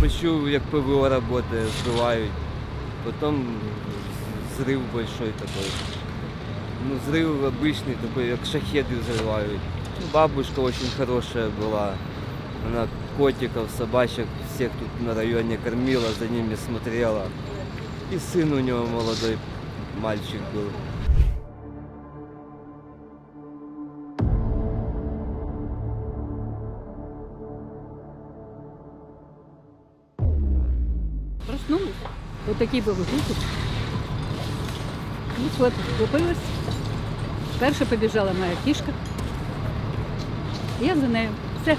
почув, як ПВО працює, збивають. Потім зрив большой такой. Ну, взрыв обычный такой, как шахеды взрывают. Бабушка очень хорошая была. Она котиков, собачек всех тут на районе кормила, за ними смотрела. И сын у него молодой мальчик был. Проснулась. Вот такий був гудок. Ну, от, купилась. Перша побіжала моя кішка. Я за нею. Все.